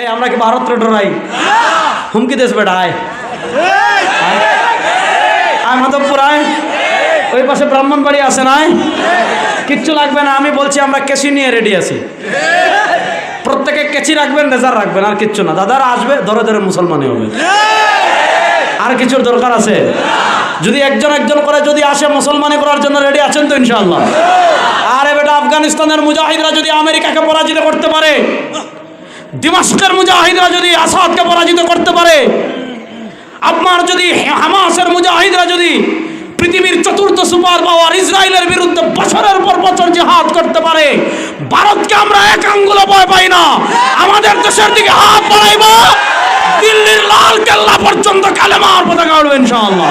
এই, আমরা কি ভারত রে ডরাই হুমকি দেশ বেটা, আয়। ওই পাশে ব্রাহ্মণবাড়ি আছে নাই কিচ্ছু লাগবে না, আমি বলছি আমরা কেসি নিয়ে রেডি আছি। প্রত্যেকে কেচি রাখবেন, রেজার রাখবেন, আর কিচ্ছু না। দাদারা আসবে, ধরে ধরে মুসলমানই হবে। আর কিছুর দরকার আছে? যদি একজন একজন করে, যদি আসে মুসলমানি করার জন্য রেডি আছেন তো ইনশাআল্লাহ। আরে বেটা, আফগানিস্তানের মুজাহিদরা যদি আমেরিকাকে পরাজিত করতে পারে দিমাস্কের মুজাহিদরা যদি আসাদকে পরাজিত করতে পারে, আপনার যদি হামাসের মুজাহিদরা যদি পৃথিবীর চতুর্থ সুপার পাওয়ার ইসরায়েলের বিরুদ্ধে বছরের পর বছর জিহাদ করতে পারে, ভারতকে আমরা এক আঙ্গুলো ভয় পাই না। আমাদের দেশের দিকে হাত বাড়াইব, দিল্লির লাল কেল্লা পর্যন্ত কালেমার পতাকা উঠবে ইনশাআল্লাহ।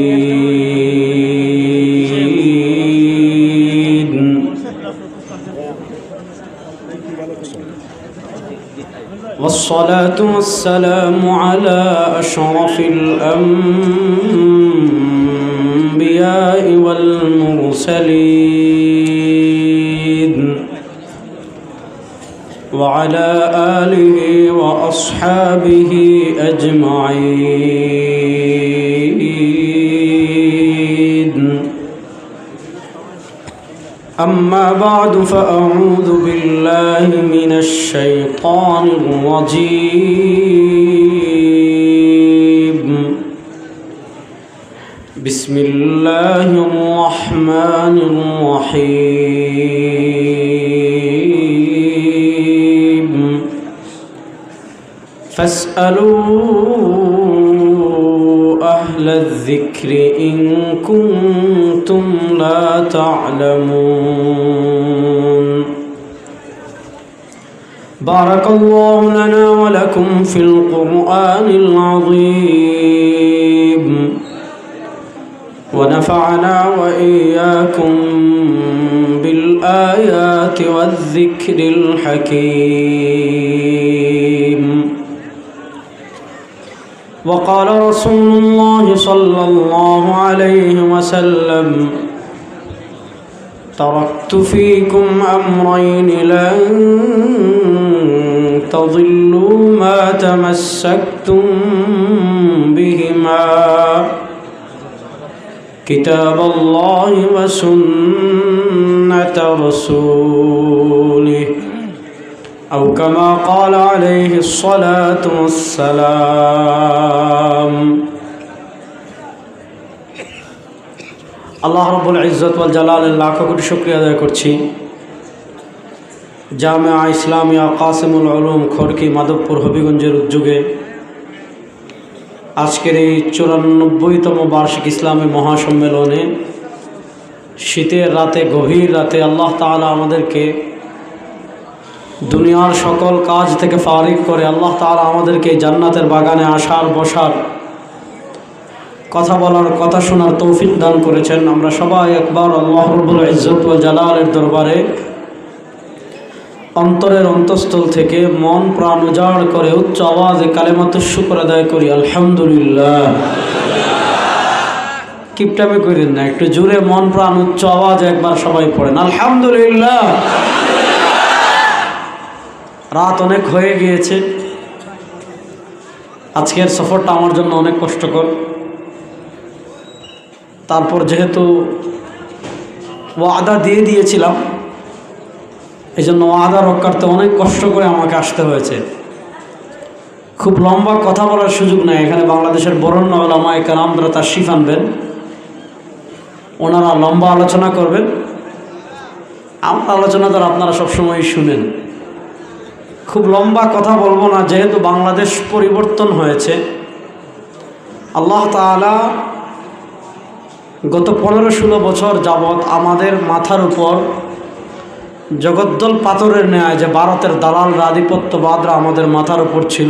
والصلاة والسلام على أشرف الأنبياء والمرسلين وعلى آله وأصحابه أجمعين. أما بعد فأعوذ بالله من الشيطان الرجيم. بسم الله الرحمن الرحيم. فاسألوا أهل الذكر إن كنتم لا تعلمون. بارك الله لنا ولكم في القرآن العظيم. ونفعنا وإياكم بالآيات والذكر الحكيم. وقال رسول الله صلى الله عليه وسلم تركت فيكم أمرين لن تضلوا ما تمسكتم بهما كتاب الله وسنة رسوله أو كما قال عليه الصلاة والسلام আল্লাহ রব্বুল ইজ্জত ওয়াল জালালের লাখ কোটি শুক্রিয়া আদায় করছি জামিয়া ইসলামিয়া কাসিমুল আলম খড়কি মাধবপুর হবিগঞ্জের উদ্যোগে আজকের এই চুরানব্বইতম বার্ষিক ইসলামী মহাসম্মেলনে শীতের রাতে, গভীর রাতে আল্লাহ তাআলা আমাদেরকে দুনিয়ার সকল কাজ থেকে ফারিক করে আল্লাহ তালা আমাদেরকে জান্নাতের বাগানে আসার, বসার কথা বলার, কথা শোনার তৌফিক দান করেছেন। আমরা সবাই একবার আল্লাহ রব্বুল ইজ্জত ওয়াল জালালের দরবারে অন্তরের অন্তঃস্থল থেকে মন প্রাণ উজাড় করে উচ্চ আওয়াজে কালেমাত শুকর আদায় করি, আলহামদুলিল্লাহ। কিপটামে করেন না, একটু জোরে মন প্রাণ উচ্চ আওয়াজ একবার সবাই পড়েন, আলহামদুলিল্লাহ। রাত অনেক হয়ে গিয়েছে। আজকের সফরটা আমার জন্য অনেক কষ্টকর। তারপর যেহেতু ওয়াদা দিয়ে দিয়েছিলাম এই জন্য ওয়াদা রক্ষার্থে অনেক কষ্ট করে আমাকে আসতে হয়েছে। খুব লম্বা কথা বলার সুযোগ নেই। এখানে বাংলাদেশের বরণ্য ওলামা কালামরা তার শিফ আনবেন। ওনারা লম্বা আলোচনা করবেন। আমার আলোচনা তো আপনারা সবসময় শুনেন। খুব লম্বা কথা বলব না, যেহেতু বাংলাদেশ পরিবর্তন হয়েছে। আল্লাহ তাআলা গত পনেরো ষোলো বছর যাবৎ আমাদের মাথার উপর জগদ্দল পাথরের ন্যায় যে ভারতের দালালরা আধিপত্যবাদরা আমাদের মাথার উপর ছিল,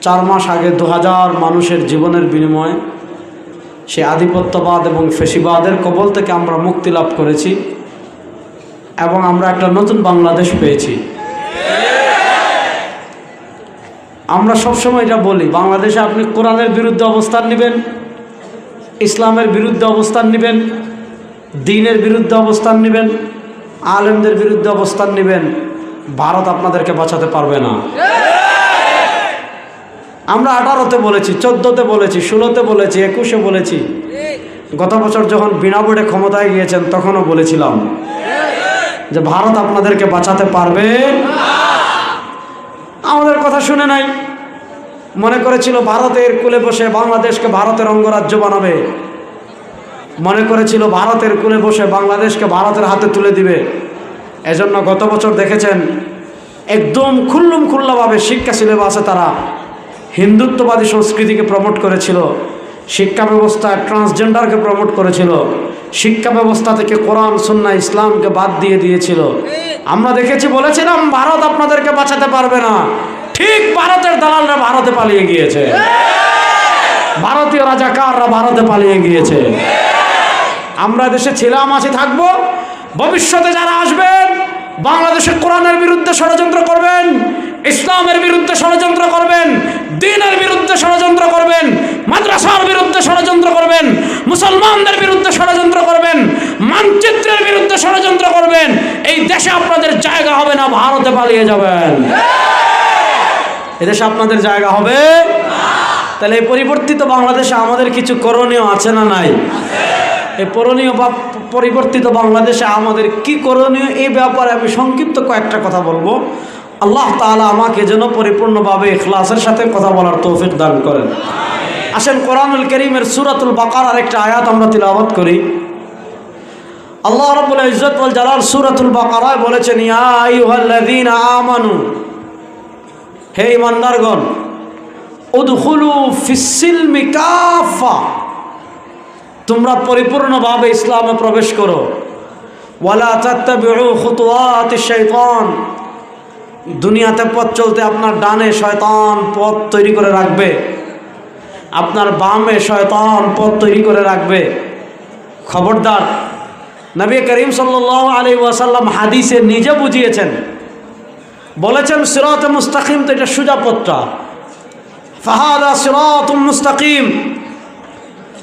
চার মাস আগে দু হাজার মানুষের জীবনের বিনিময়ে সে আধিপত্যবাদ এবং ফেসিবাদের কবল থেকে আমরা মুক্তি লাভ করেছি এবং আমরা একটা নতুন বাংলাদেশ পেয়েছি। আমরা সবসময় এটা বলি, বাংলাদেশে আপনি কোরআনের বিরুদ্ধে অবস্থান নেবেন, ইসলামের বিরুদ্ধে অবস্থান নেবেন, দিনের বিরুদ্ধে অবস্থান নেবেন আলেমদের বিরুদ্ধে অবস্থান নেবেন, ভারত আপনাদেরকে বাঁচাতে পারবে না। আমরা আঠারোতে বলেছি, চোদ্দোতে বলেছি, ষোলোতে বলেছি, একুশে বলেছি। গত বছর যখন বিনা বোর্ডে ক্ষমতায় গিয়েছেন, তখনও বলেছিলাম যে ভারত আপনাদেরকে বাঁচাতে পারবে আমাদের কথা শুনে নাই। মনে করেছিল, ভারতের কুলে বসে বাংলাদেশকে ভারতের অঙ্গরাজ্য বানাবে। মনে করেছিল ভারতের কুলে বসে বাংলাদেশকে ভারতের হাতে তুলে দিবে। এজন্য গত বছর দেখেছেন, একদম খুল্লুম খুল্লাভাবে শিক্ষা সিলেবাসে তারা হিন্দুত্ববাদী সংস্কৃতিকে প্রমোট করেছিল, শিক্ষা ব্যবস্থায় ট্রান্সজেন্ডারকে প্রমোট করেছিল, শিক্ষা ব্যবস্থা থেকে কোরআন সুন্না ইসলামকে বাদ দিয়ে দিয়েছিল। আমরা দেখেছি, বলেছিলাম, ভারত আপনাদেরকে বাঁচাতে পারবে না। ঠিক ভারতের দালালরা ভারতে পালিয়ে গিয়েছে। ভারতীয় রাজাকাররা ভারতে পালিয়ে গিয়েছে। আমরা দেশে ছিলাম আছি থাকব, ভবিষ্যতে যারা আসবেন বাংলাদেশের কোরআনের বিরুদ্ধে ষড়যন্ত্র করবেন, ইসলামের বিরুদ্ধে ষড়যন্ত্র করবেন, দিনের বিরুদ্ধে ষড়যন্ত্র করবেন, মাদ্রাসার বিরুদ্ধে ষড়যন্ত্র করবেন, মুসলমানদের বিরুদ্ধে ষড়যন্ত্র করবেন, মানচিত্রের বিরুদ্ধে ষড়যন্ত্র করবেন, এই দেশে আপনাদের জায়গা হবে না, ভারতে পালিয়ে যাবেন। এদেশে আপনাদের জায়গা হবে? তাহলে এই পরিবর্তিত বাংলাদেশে আমাদের কিছু করণীয় আছে না নাই? এই করণীয় বা পরিবর্তিত বাংলাদেশে আমাদের কি করণীয়, এই ব্যাপারে আমি সংক্ষিপ্ত কয়েকটা কথা বলব। আল্লাহ তাআলা আমাকে যেন পরিপূর্ণভাবে ইখলাসের সাথে কথা বলার তৌফিক দান করেন। আসেন কোরআনুল করিমের সুরাতুল বাকার আরেকটা আয়াত আমরা তিলাওয়াত করি। আল্লাহ রাব্বুল ইজ্জত ওয়াল জালাল সূরাতুল বাকারায় বলেছেন, ইয়া আইয়ুহাল্লাযীনা আমানু, হে ইমানদারগণ উদখুলু ফিসসিলমি কাফা তোমরা পরিপূর্ণভাবে ইসলামে প্রবেশ করো। ওয়ালা তাত্তাবিউ খুতুওয়াতি শাইতান। দুনিয়াতে পথ চলতে আপনার ডানে শয়তান পথ তৈরি করে রাখবে। আপনার বামে শয়তান পথ তৈরি করে রাখবে। খবরদার, নবী করিম সাল্লাল্লাহু আলাইহি ওয়াসাল্লাম হাদিসে নিজে বুঝিয়েছেন। বলেছেন সিরাত মুস্তাকিম তো এটা সুজা পথটা। ফাহাদা সিরাত মুস্তাকিম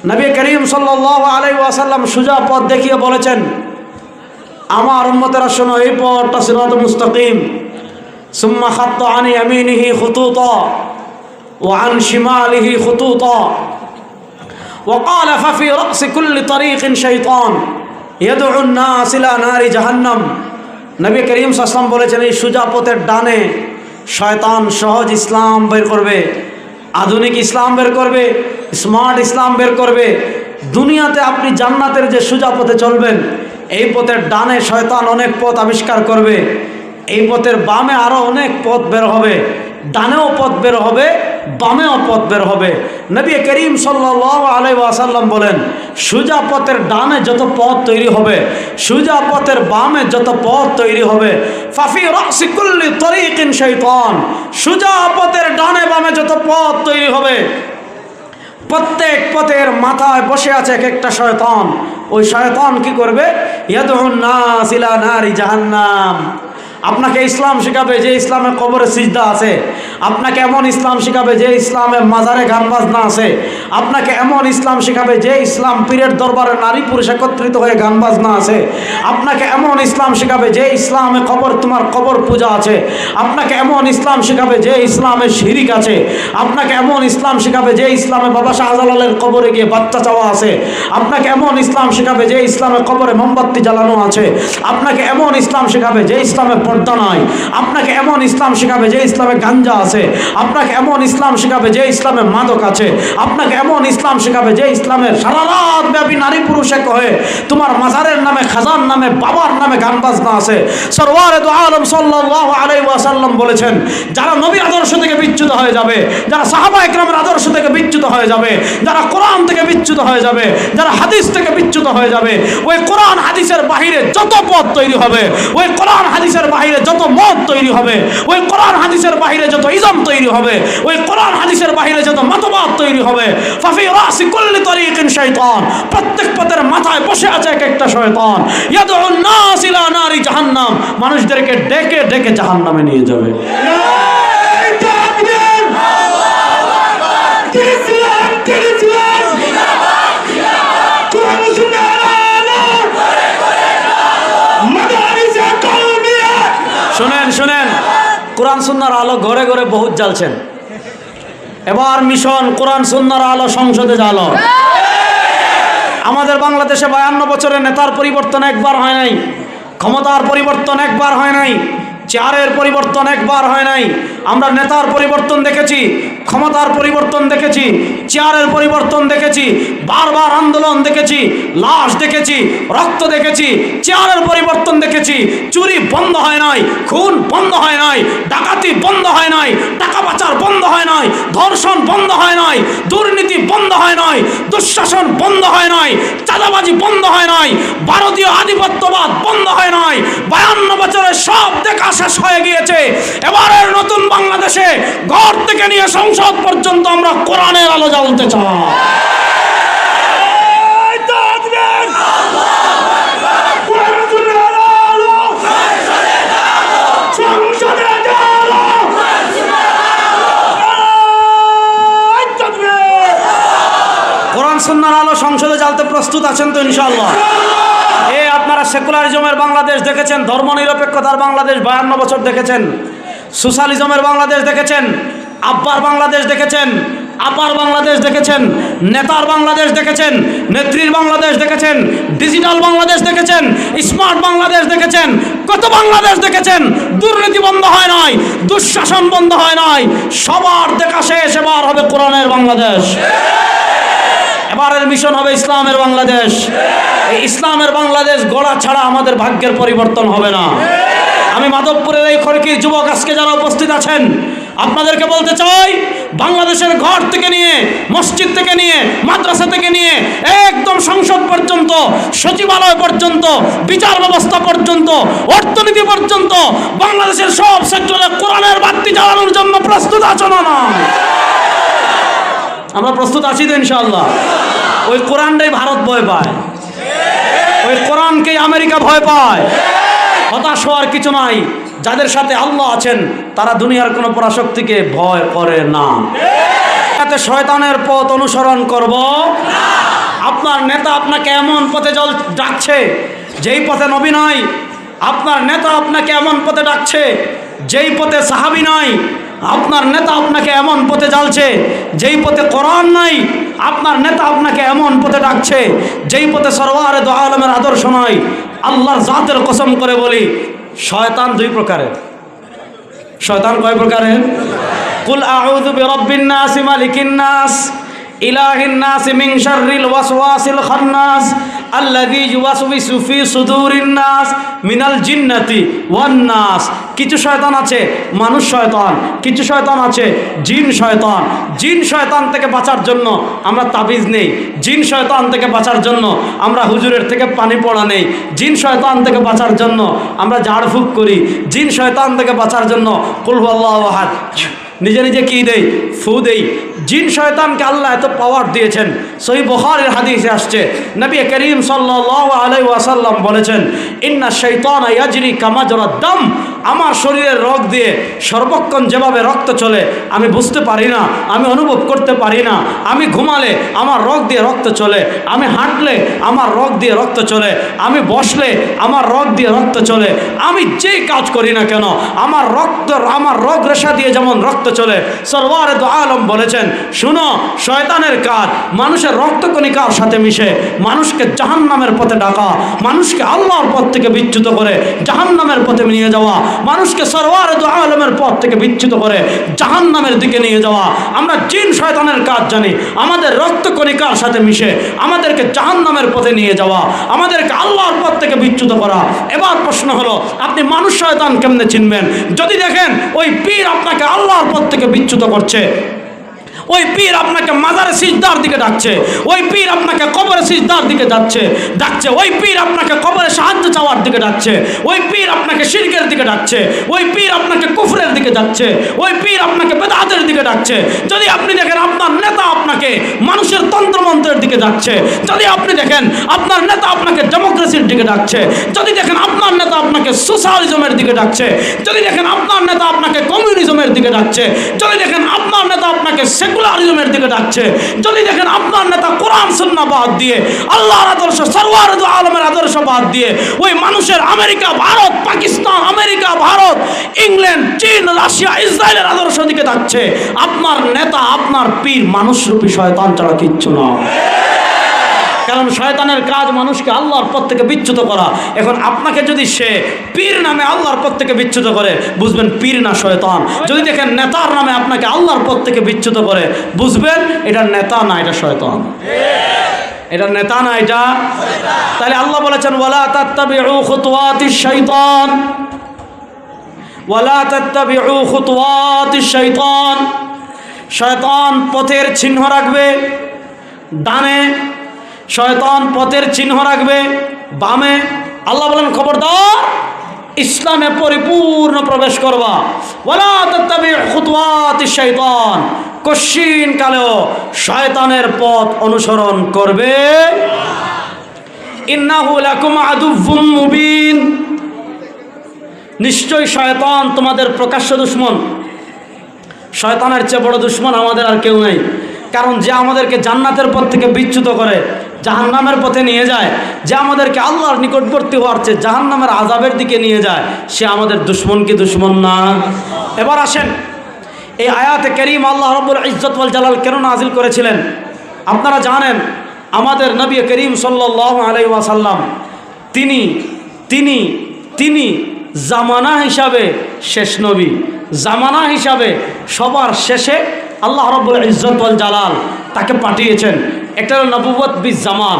নবী করিম সাল্লাল্লাহু আলাইহি ওয়াসাল্লাম সুজা পথ দেখিয়ে বলেছেন আমার উম্মতেরা শোনো এই পথটা সিরাত মুস্তাকিম সুম্মা খাত্ত আনি আমিনিহি খুতুতা وعن شماله خطوطا وقال ففي رأس كل طريق شيطان يدعو الناس إلى نار جهنم নবী করিম সাসলাম বলেছেন এই সুজা পথের ডানে শয়তান সহজ ইসলাম বের করবে আধুনিক ইসলাম বের করবে স্মার্ট ইসলাম বের করবে। দুনিয়াতে আপনি জান্নাতের যে সোজা পথে চলবেন, এই পথের ডানে শয়তান অনেক পথ আবিষ্কার করবে। এই পথের বামে আরও অনেক পথ বের হবে, ডানেও পথ বের হবে। বামেও পথ বের হবে। নবী করিম সাল্লাহ আলাই ওয়াসাল্লাম বলেন, সুজা পথের ডানে যত পথ তৈরি হবে, সুজা পথের বামে যত পথ তৈরি হবে, ফাফি রসিকুল্লি তরিকিন শৈতান সুজা পথের ডানে বামে যত পথ তৈরি হবে, প্রত্যেক পথের মাথায় বসে আছে এক একটা শয়তান। ওই শয়তান কি করবে? ইয়াদুন নাস ইলা নারি জাহান্নাম। আপনাকে ইসলাম শেখাবে যে ইসলামে কবরে সিজদা আছে। আপনাকে এমন ইসলাম শেখাবে যে ইসলামে মাজারে গান বাজনা আছে। আপনাকে এমন ইসলাম শেখাবে যে ইসলাম পীরের দরবারে নারী পুরুষ একত্রিত হয়ে গান বাজনা আছে। আপনাকে এমন ইসলাম শেখাবে যে ইসলামে কবর, তোমার কবর পূজা আছে। আপনাকে এমন ইসলাম শেখাবে যে ইসলামে শিরিক আছে। আপনাকে এমন ইসলাম শেখাবে যে ইসলামে বাবা শাহজালালের কবরে গিয়ে বাচ্চা চাওয়া আছে। আপনাকে এমন ইসলাম শেখাবে যে ইসলামে কবরে মোমবাতি জ্বালানো আছে। আপনাকে এমন ইসলাম শেখাবে যে ইসলামে পর্দা নাই আপনাকে এমন ইসলাম শেখাবে যে ইসলামে গাঞ্জা আছে। আপনাকে এমন ইসলাম শেখাবে যে ইসলামে মাদক আছে। আপনাকে এমন ইসলাম শেখাবে যে ইসলামের সারা রাত ব্যাপী নারী পুরুষ এক হয়ে তোমার মাজারের নামে, খাজার নামে, বাবার নামে গান বাজনা আছে। সরওয়ারে আলম সাল্লাল্লাহু আলাইহি ওয়াসাল্লাম বলেছেন, যারা নবীর আদর্শ থেকে বিচ্যুত হয়ে যাবে, যারা সাহাবা একরামের আদর্শ থেকে বিচ্যুত হয়ে যাবে, যারা কোরআন থেকে বিচ্যুত হয়ে যাবে, যারা হাদিস থেকে বিচ্যুত হয়ে যাবে, ওই কোরআন হাদিসের বাহিরে যত পথ তৈরি হবে, ওই কোরআন হাদিসের বাহিরে যত মত তৈরি হবে, ওই কোরআন হাদিসের বাহিরে যত ইজম তৈরি হবে, ওই কোরআন হাদিসের বাহিরে যত মতবাদ তৈরি হবে, ফাফি রাসি কুল্লি তরিকিন শয়তান প্রত্যেক পথের মাথায় বসে আছে এক একটা শয়তান। ইয়াদউন নাস ইলা নারি জাহান্নাম, মানুষদেরকে ডেকে ডেকে জাহান্নামে নিয়ে যাবে। সুন্নার আলো ঘরে ঘরে বহুত জ্বালছেন। এবার মিশন, কোরআন, সুন্নার আলো সংসদে জ্বালো। আমাদের বাংলাদেশে বায়ান্ন বছরের নেতার পরিবর্তন একবার হয় নাই, ক্ষমতার পরিবর্তন একবার হয় নাই। চেয়ারের পরিবর্তন একবার হয় নাই। আমরা নেতার পরিবর্তন দেখেছি, ক্ষমতার পরিবর্তন দেখেছি চেয়ারের পরিবর্তন দেখেছি, বারবার আন্দোলন দেখেছি, লাশ দেখেছি, রক্ত দেখেছি চেয়ারের পরিবর্তন দেখেছি। চুরি বন্ধ হয় নাই, খুন বন্ধ হয় নাই, ডাকাতি বন্ধ হয় নাই, টাকা পাচার বন্ধ হয় নাই, ধর্ষণ বন্ধ হয় নাই, দুর্নীতি বন্ধ হয় নাই, দুঃশাসন বন্ধ হয় নাই, চাঁদাবাজি বন্ধ হয় নাই, ভারতীয় আধিপত্যবাদ বন্ধ হয় নাই, বায়ান্ন বছরের সব দেখা শেষ হয়ে গিয়েছে। এবারের নতুন বাংলাদেশে ঘর থেকে নিয়ে সংসদ পর্যন্ত আমরা কোরআনের আলো জ্বালতে চাই। কোরআন সুন্নার আলো সংসদে জ্বালতে প্রস্তুত আছেন তো ইনশাল্লাহ সেকুলারিজমের বাংলাদেশ দেখেছেন, ধর্মনিরপেক্ষতার বাংলাদেশ বায়ান্ন বছর দেখেছেন, সোশ্যালিজমের বাংলাদেশ দেখেছেন, আব্বার বাংলাদেশ দেখেছেন, আপার বাংলাদেশ দেখেছেন, নেতার বাংলাদেশ দেখেছেন, নেত্রীর বাংলাদেশ দেখেছেন, ডিজিটাল বাংলাদেশ দেখেছেন, স্মার্ট বাংলাদেশ দেখেছেন, কত বাংলাদেশ দেখেছেন, দুর্নীতি বন্ধ হয় নাই, দুঃশাসন বন্ধ হয় নাই, সবার দেখা শেষ এবার হবে কোরআনের বাংলাদেশ। এবারের মিশন হবে ইসলামের বাংলাদেশ। এই ইসলামের বাংলাদেশ গড়া ছাড়া আমাদের ভাগ্যের পরিবর্তন হবে না। আমি মাধবপুরের এই খড়কির যুবক আজকে যারা উপস্থিত আছেন, আপনাদেরকে বলতে চাই, বাংলাদেশের ঘর থেকে নিয়ে, মসজিদ থেকে নিয়ে, মাদ্রাসা থেকে নিয়ে, একদম সংসদ পর্যন্ত, সচিবালয় পর্যন্ত, বিচার ব্যবস্থা পর্যন্ত, অর্থনীতি পর্যন্ত, বাংলাদেশের সব সেক্টরে কোরআনের বাতি জ্বালানোর জন্য প্রস্তুত না আমরা প্রস্তুত আছি তো ইনশাল্লাহ ওই কোরআনটাই ভারত ভয় পায়। ওই কোরআনকেই আমেরিকা ভয় পায়। হতাশ হওয়ার কিছু নাই। যাদের সাথে আল্লাহ আছেন, তারা দুনিয়ার কোনো পরাশক্তিকে ভয় করে না। এতে শয়তানের পথ অনুসরণ করব। আপনার নেতা আপনাকে এমন পথে জল ডাকছে, যেই পথে নবী নাই। আপনার নেতা আপনাকে এমন পথে ডাকছে, যেই পথে সাহাবি নাই। আপনার নেতা আপনাকে এমন পথে জ্বালছে, যেই পথে কোরআন নাই, আপনার নেতা আপনাকে এমন পথে ডাকছে, যেই পথে সরওয়ারে দো আলমের আদর্শ নয় আল্লাহর জাতের কসম করে বলি, শয়তান দুই প্রকারের। শয়তান কয় প্রকারের? কুল আউযু বিরাব্বিন নাস নাস। ইলাহিন নাস মিন শাররিল ওয়াসওয়াসিল খান্নাস আল্লাযী ইউওয়াসউইসু ফি সুদুরিন নাস মিনাল জিন্নাতি কিছু শয়তান আছে, মানুষ শয়তান। কিছু শয়তান আছে, জিন শয়তান। জিন শয়তান থেকে বাঁচার জন্য আমরা তাবিজ নেই। জিন শয়তান থেকে বাঁচার জন্য আমরা হুজুরের থেকে পানি পড়া নেই। জিন শয়তান থেকে বাঁচার জন্য আমরা ঝাড়ফুঁক করি। জিন শয়তান থেকে বাঁচার জন্য কুল আল্লাহ নিজে নিজে কি দেই? ফু দেই। জিন শয়তানকে আল্লাহ এত পাওয়ার দিয়েছেন। সহি বখারের হাদিসে আসছে। নবী করিম সাল্লাহ আলাই বলেছেন, ইন্না শৈতান ইয়াজরি কামাজরা দম। আমার শরীরের রগ দিয়ে সর্বক্ষণ যেভাবে রক্ত চলে, আমি বুঝতে পারি না, আমি অনুভব করতে পারি না। আমি ঘুমালে আমার রগ দিয়ে রক্ত চলে, আমি হাঁটলে আমার রগ দিয়ে রক্ত চলে, আমি বসলে আমার রগ দিয়ে রক্ত চলে। আমি যেই কাজ করি না কেন, আমার রক্ত, আমার রগ রেশা দিয়ে যেমন রক্ত চলে। সরওয়ার আলম বলেছেন, শুনো, শয়তানের কাজ, মানুষের রক্তকণিকার সাথে মিশে? মানুষকে জাহান্নামের পথে ডাকা, মানুষকে আল্লাহর পথ থেকে বিচ্যুত করে, জাহান্নামের পথে নিয়ে যাওয়া, মানুষকে সরওয়ার আলমের পথ থেকে বিচ্যুত করে, জাহান্নামের দিকে নিয়ে যাওয়া। আমরা জিন শয়তানের কাজ জানি, আমাদের রক্তকণিকার সাথে মিশে, আমাদেরকে জাহান নামের পথে নিয়ে যাওয়া, আমাদেরকে আল্লাহর পথ থেকে বিচ্যুত করা। এবার প্রশ্ন হলো, আপনি মানুষ শয়তান কেমনে চিনবেন? যদি দেখেন, ওই পীর আপনাকে আল্লাহর থেকে বিচ্যুত করছে। ওই পীর আপনাকে মাজারে সিজদার দিকে ডাকছে, ওই পীর আপনাকে কবরে সিজদার দিকে যাচ্ছে, ডাকছে, ওই পীর আপনাকে কবরে সাহায্য চাওয়ার দিকে ডাকছে, ওই পীর আপনাকে শিরকের দিকে ডাকছে, ওই পীর আপনাকে কুফরের দিকে যাচ্ছে, ওই পীর আপনাকে বেদাতের দিকে ডাকছে। যদি আপনি দেখেন আপনার নেতা আপনাকে মানুষের তন্ত্রমন্ত্রের দিকে যাচ্ছে, যদি আপনি দেখেন আপনার নেতা আপনাকে ডেমোক্রেসির দিকে ডাকছে, যদি দেখেন আপনার নেতা আপনাকে সোশ্যালিজমের দিকে ডাকছে, যদি দেখেন আপনার নেতা আপনাকে কমিউনিজমের দিকে ডাকছে, যদি দেখেন আপনার নেতা আপনাকে সেকুলারিজমের দিকে ডাকছে যদি দেখেন আপনার নেতা কোরআন সন্না বাদ দিয়ে, আল্লাহর আদর্শ, সরওয়ার আলমের আদর্শ বাদ দিয়ে, ওই মানুষের America, Bharat, Pakistan, America, Bharat, England, চীন, রাশিয়া, ইসরায়েলের আদর্শ দিকে ডাকছে আপনার নেতা, আপনার পীর, মানুষরূপী শয়তান ছাড়া কিচ্ছু না কারণ শয়তানের কাজ মানুষকে আল্লাহর পথ থেকে বিচ্যুত করা। এখন আপনাকে যদি সে পীর নামে আল্লাহর পথ থেকে বিচ্যুত করে, বুঝবেন পীর না শয়তান। যদি দেখেন নেতার নামে আপনাকে আল্লাহর পথ থেকে বিচ্যুত করে, বুঝবেন এটা নেতা না, এটা শয়তান। এটা নেতা না, এটা তাহলে আল্লাহ বলেছেন, ওয়ালা খুতুওয়াতিশ শাইতান। ওয়ালা খুতুওয়াতিশ শাইতান। শয়তান পথের চিহ্ন রাখবে, ডানে শয়তান পথের চিহ্ন রাখবে, বামে আল্লাহ বলেন, খবরদার, ইসলামে পরিপূর্ণ প্রবেশ করবা। শাইতান কশিন কালেও শয়তানের পথ অনুসরণ করবে। নিশ্চয় শয়তান তোমাদের প্রকাশ্য দুশ্মন। শয়তানের চেয়ে বড় দুশ্মন আমাদের আর কেউ নেই। কারণ যে আমাদেরকে জান্নাতের পথ থেকে বিচ্যুত করে জাহান্নামের পথে নিয়ে যায়, যে আমাদেরকে আল্লাহর নিকটবর্তী হওয়ার চেয়ে জাহান্নামের আজাবের দিকে নিয়ে যায়, সে আমাদের দুশ্মন কি দুশ্মন না? এবার আসেন, এই আয়াতে করিম আল্লাহ রব্বুল ইজ্জত ওয়াল জালাল কেন নাজিল করেছিলেন? আপনারা জানেন, আমাদের নবী করিম সাল্লাহ আলাই ওয়াসাল্লাম, তিনি তিনি তিনি জামানা হিসাবে শেষ নবী। জামানা হিসাবে সবার শেষে আল্লাহ রব্বুল ইজ্জত ওয়াল জালাল তাকে পাঠিয়েছেন। একটা হলো নবুবত বি জামান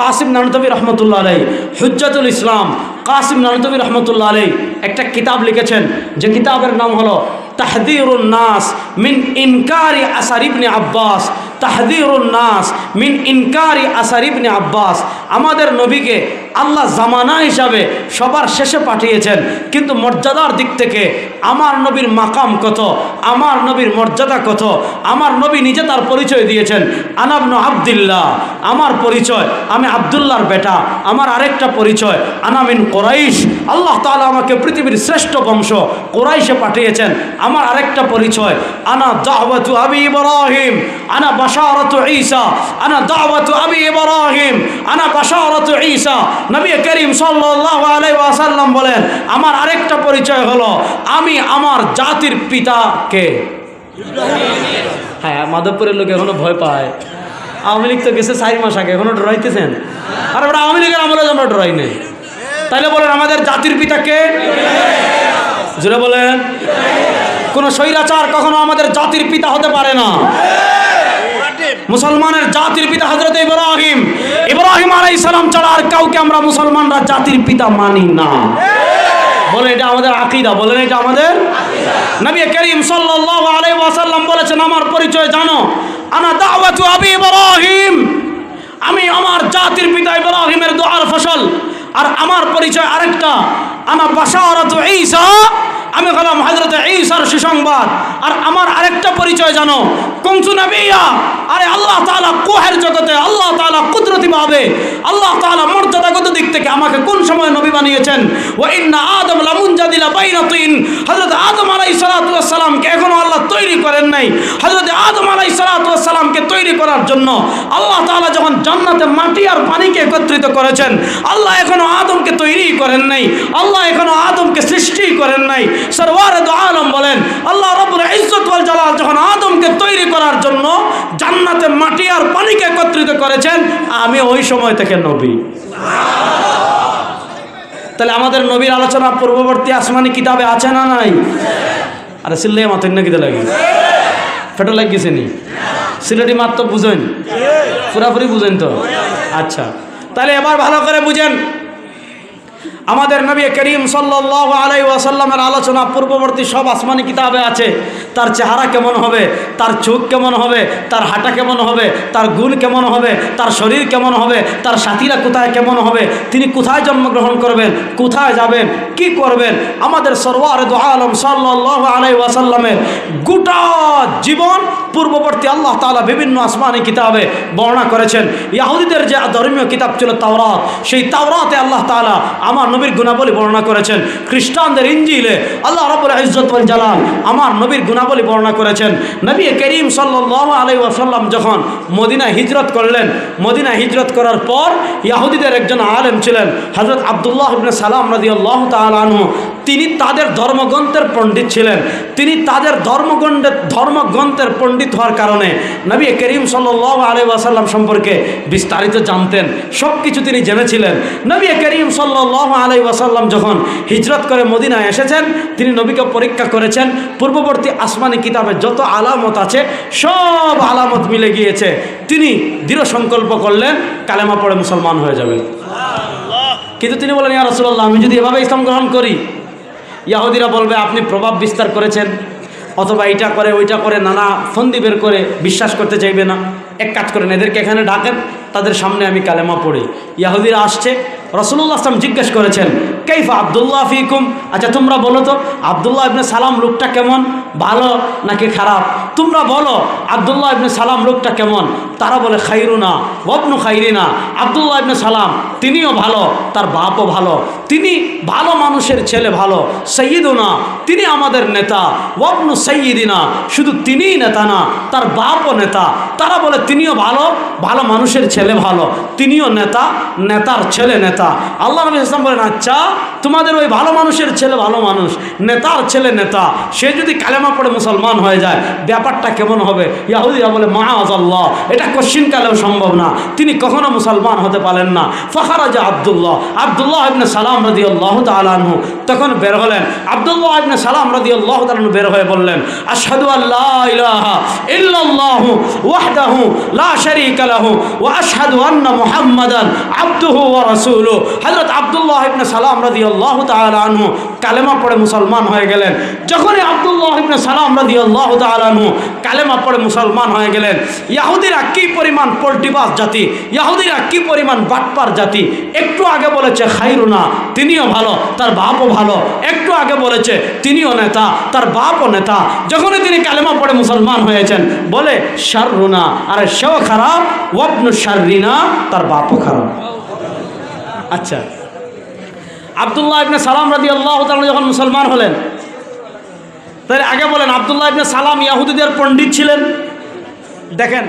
কাসিম নানতবী রহমতুল্লাহ আলাই হুজ্জাতুল ইসলাম, কাসিম নানতবী রহমতুল্লাহ আলাই একটা কিতাব লিখেছেন, যে কিতাবের নাম হলো তাহদিরুন নাস মিন ইনকারি আসারিবনে আব্বাস। তাহদিরুন নাস মিন ইনকারি আসার ইবনে আব্বাস। আমাদের নবীকে আল্লাহ জামানা হিসাবে সবার শেষে পাঠিয়েছেন। কিন্তু মর্যাদার দিক থেকে আমার নবীর মাকাম কত? আমার নবীর মর্যাদা কত? আমার নবী নিজে তার পরিচয় দিয়েছেন। আনাবন আবদুল্লাহ, আমার পরিচয়। আমি আবদুল্লাহর বেটা, আমার আরেকটা পরিচয়। আনামিন কোরাইশ, আল্লাহ তাআলা আমাকে পৃথিবীর শ্রেষ্ঠ বংশ কোরাইশে পাঠিয়েছেন। আমার আরেকটা পরিচয়, আনা দাওয়াতু আবি ইব্রাহিম, আনা বাশারাতু ঈসা, আনা দাওয়াতু আবি ইব্রাহিম, আনা বাশারাতু ঈসা। নবী করিম সাল্লাল্লাহু আলাইহি ওয়াসাল্লাম বলেন, আমার আরেকটা পরিচয় হলো, আমি আমার জাতির পিতাকে হ্যাঁ মাধবপুরের লোক এখনও ভয় পায়। আওয়ামী লীগ তো গেছে চার মাস আগে, এখনও ডরাইতেছেন। আর আমরা আওয়ামী লীগের আমলে আমরা ডরাই নেই। তাইলে বলেন, আমাদের জাতির পিতাকে জুড়ে বলেন। কোন স্বৈরাচার কখনো আমাদের জাতির পিতা হতে পারে না। মুসলমানের জাতির পিতা হজরত ইব্রাহিম। ইব্রাহিম আলাই সালাম ছাড়া আর কাউকে আমরা মুসলমানরা জাতির পিতা মানি না। বলে এটা আমাদের আকিদা বলেন এটা আমাদের নবী করিম সাল্লাল্লাহু আলাইহি ওয়াসাল্লাম বলেছেন, আমার পরিচয় জানো, আনা দাওয়াতু আবি ইব্রাহিম। আমি আমার জাতির পিতা ইব্রাহিমের দোয়ার ফসল, আর আমার পরিচয় আরেকটা, আনা বাশারাতু ঈসা আমি হলাম হজরত ঈসার সুসংবাদ। আর আমার আরেকটা পরিচয় জানো কংসু নবিয়া? আরে আল্লাহ তাআলা কোহের জগতে, আল্লাহ তাআলা কুদরতি ভাবে, আল্লাহ তাআলা মর্যাদাগত দিক থেকে আমাকে কোন সময় নবী বানিয়েছেন? ওয়া ইন্না আদম লামুনজাদিলা বাইনাতিন। হযরত আদম আলাইহিস সালাতু ওয়াস সালামকে এখনও আল্লাহ তৈরি করেন নাই। হযরত আদম আলাই সালাতু ওয়াস সালামকে তৈরি করার জন্য আল্লাহ তাআলা যখন জান্নাতে মাটি আর পানিকে একত্রিত করেছেন, আল্লাহ এখনও আদমকে তৈরি করেন নাই। আল্লাহ এখনও আদমকে সৃষ্টি করেন নাই। সরওয়ারে আলম বলেন, আল্লাহ রব্বুল ইজ্জত জালাল যখন আদমকে তৈরি করার জন্য জান্নাতে মাটি আর পানিকে একত্রিত করেছেন, আমি ওই সময় থেকে নবী। তাহলে আমাদের নবীর আলোচনা পূর্ববর্তী আসমানি কিতাবে আছে না নাই? আরে সিল্লে মাতেন না কিতা লাগে। ফেটো লাগিয়েছে নি? সিলেটি মাত তো বুঝেন? পুরাপুরি বুঝেন তো? আচ্ছা। তাহলে এবার ভালো করে বুঝেন আমাদের নবী করিম সাল্লাহ আলাই ওয়াসাল্লামের আলোচনা পূর্ববর্তী সব আসমানি কিতাবে আছে। তার চেহারা কেমন হবে? তার চোখ কেমন হবে? তার হাঁটা কেমন হবে? তার গুণ কেমন হবে? তার শরীর কেমন হবে? তার সাথীরা কোথায় কেমন হবে? তিনি কোথায় জন্মগ্রহণ করবেন? কোথায় যাবেন? কি করবেন? আমাদের সরওয়ার দু আলম সাল্লাহ আলাই ওয়াসাল্লামের গোটা জীবন পূর্ববর্তী আল্লাহ তাআলা বিভিন্ন আসমানি কিতাবে বর্ণনা করেছেন। ইয়াহুদিদের যে ধর্মীয় কিতাব ছিল তাওরাত, সেই তাওরাতে আল্লাহ তাআলা আমার নবীর গুণাবলী বর্ণনা করেছেন। খ্রিস্টানদের ইঞ্জিলে আল্লাহ রাব্বুল ইজ্জত ওয়াল জালাল আমার নবীর গুণাবলী বর্ণনা করেছেন। নবী করিম সাল্লাল্লাহু আলাইহি ওয়াসাল্লাম যখন মদিনা হিজরত করলেন মদিনা হিজরত করার পর ইয়াহুদিদের একজন আলেম ছিলেন, হযরত আব্দুল্লাহ সালাম রাদিয়াল্লাহু তাআলা আনহু। তিনি তাদের ধর্মগ্রন্থের পণ্ডিত ছিলেন। তিনি তাদের ধর্মগ্রন্থের ধর্মগ্রন্থের পণ্ডিত হওয়ার কারণে নবী করিম সাল্লাহ আলী ওয়াসাল্লাম সম্পর্কে বিস্তারিত জানতেন। সব কিছু তিনি জেনেছিলেন। নবী করিম সাল্লাহ আলী ওয়াসাল্লাম যখন হিজরত করে মদিনায় এসেছেন, তিনি নবীকে পরীক্ষা করেছেন, পূর্ববর্তী আসমানি কিতাবে যত আলামত আছে, সব আলামত মিলে গিয়েছে। তিনি দৃঢ় সংকল্প করলেন, কালেমা পড়ে মুসলমান হয়ে যাবেন কিন্তু তিনি বলেন, ইয়া রসুল্লাহ আমি যদি এভাবে ইসলাম গ্রহণ করি, ইয়াহুদিরা বলবে, আপনি প্রভাব বিস্তার করেছেন। অথবা এটা করে, ওইটা করে, নানা ফন্দি বের করে বিশ্বাস করতে চাইবে না। এক কাজ করেন, এদেরকে এখানে ডাকেন তাদের সামনে আমি কালেমা পড়ি। ইয়াহুদিরা আসছে রসুল্লাহ আসলাম জিজ্ঞেস করেছেন, কেইফা আবদুল্লাহ ফিকুম? আচ্ছা তোমরা বলো তো, আবদুল্লাহ ইবনে সালাম লোকটা কেমন? ভালো নাকি খারাপ? তোমরা বলো, আবদুল্লাহ ইবনে সালাম লোকটা কেমন? তারা বলে, খাইরুনা ওবনু খাইরিনা। আবদুল্লাহ ইবনে সালাম, তিনিও ভালো, তার বাপও ভালো। তিনি ভালো মানুষের ছেলে ভালো। সৈয়দুনা, তিনি আমাদের নেতা। ওবনু সৈয়দিনা, শুধু তিনিই নেতা না, তার বাপও নেতা। তারা বলে, তিনিও ভালো ভালো মানুষের ছেলে ভালো, তিনিও নেতা, নেতার ছেলে নেতা। আল্লাহ নবী ইসলাম বলেন আচ্ছা তোমাদের ওই ভালো মানুষের ছেলে ভালো মানুষ, নেতার ছেলে নেতা, সে যদি কালেমা পড়ে মুসলমান হয়ে যায়, ব্যাপারটা কেমন হবে? ইয়াহুদিরা বলে মাহাজ আল্লাহ এটা কশ্চিন কালেও সম্ভব না। তিনি কখনো মুসলমান হতে পারেন না। ফখারাজা আবদুল্লাহ আবদুল্লাহ ইবনে সালাম রাদি আল্লাহ তালানহু তখন বের হলেন। আবদুল্লাহ ইবনে সালাম রাদি আল্লাহ তালানহু বের হয়ে বললেন, আশহাদু আল্লাহ ইলাহা ইল্লাল্লাহু ওয়াহদাহু লা শারীকা লাহু ওয়া আশহাদু আন্না মুহাম্মাদান আবদুহু ওয়া রাসূলুহু। হযরত আব্দুল্লাহ ইবনে সালাম রাদিয়াল্লাহু তাআলা আনহু কালেমা পড়ে মুসলমান হয়ে গেলেন। যখনই আব্দুল্লাহ ইবনে সালাম রাদিয়াল্লাহু তাআলা আনহু কালেমা পড়ে মুসলমান হয়ে গেলেন, ইয়াহুদিরা কি পরিমাণ পোল্টিবাস জাতি, ইয়াহুদিরা কি পরিমাণ বাটপার জাতি, একটু আগে বলেছে খাইরুনা তিনিও ভালো, তার বাপও ভালো। একটু আগে বলেছে, তিনিও নেতা, তার বাপও নেতা। যখনই তিনি কালেমা পড়ে মুসলমান হয়েছেন, বলে শাররুনা আরে, সেও খারাপ, ওয়াবনু শাররিনা তার বাপও খারাপ। আচ্ছা। আবদুল্লাহ ইবনে সালাম রাদি আল্লাহ যখন মুসলমান হলেন তাহলে আগে বলেন, আবদুল্লাহ ইবনে সালাম ইয়াহুদিদের পণ্ডিত ছিলেন। দেখেন